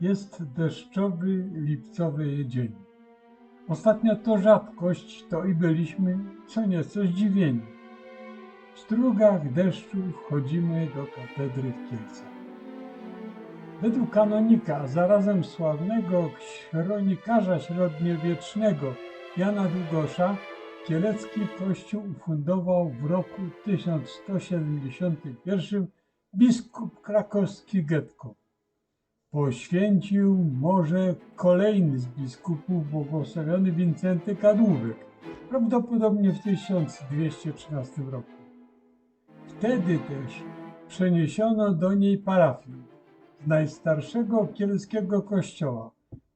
Jest deszczowy, lipcowy dzień. Ostatnio to rzadkość, to i byliśmy co nieco zdziwieni. W strugach deszczu wchodzimy do katedry w Kielcach. Według kanonika, a zarazem sławnego kronikarza średniowiecznego Jana Długosza, kielecki kościół ufundował w roku 1171 biskup krakowski Getko. Poświęcił może kolejny z biskupów, błogosławiony Wincenty Kadłubek, prawdopodobnie w 1213 roku. Wtedy też przeniesiono do niej parafię z najstarszego kielskiego kościoła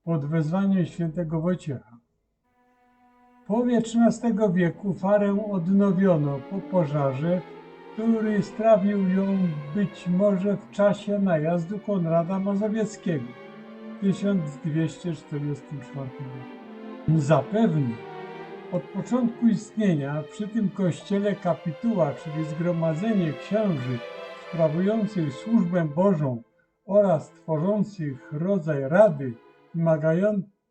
pod wezwaniem świętego Wojciecha. W połowie XIII wieku farę odnowiono po pożarze, który strawił ją być może w czasie najazdu Konrada Mazowieckiego w 1244 roku. Zapewne od początku istnienia przy tym kościele kapituła, czyli zgromadzenie księży sprawujących służbę Bożą oraz tworzących rodzaj rady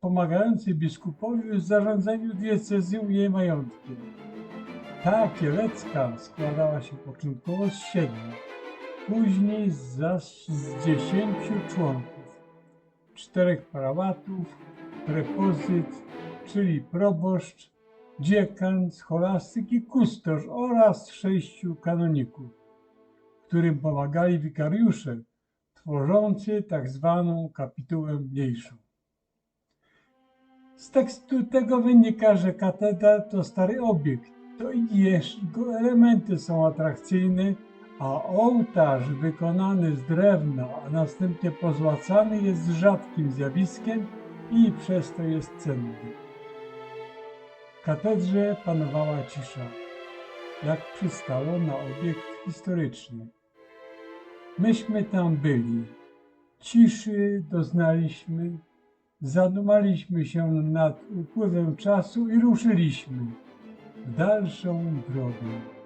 pomagającej biskupowi w zarządzaniu diecezją i jej majątkiem. Ta kielecka składała się początkowo z siedmiu, później zaś z dziesięciu członków, czterech prałatów, prepozyt, czyli proboszcz, dziekan, scholastyk i kustosz oraz sześciu kanoników, którym pomagali wikariusze, tworzący tak zwaną kapitułę mniejszą. Z tekstu tego wynika, że katedra to stary obiekt, to i jego elementy są atrakcyjne, a ołtarz wykonany z drewna, a następnie pozłacany jest rzadkim zjawiskiem i przez to jest cenny. W katedrze panowała cisza, jak przystało na obiekt historyczny. Myśmy tam byli. Ciszy doznaliśmy, zadumaliśmy się nad upływem czasu i ruszyliśmy dalszą drogę.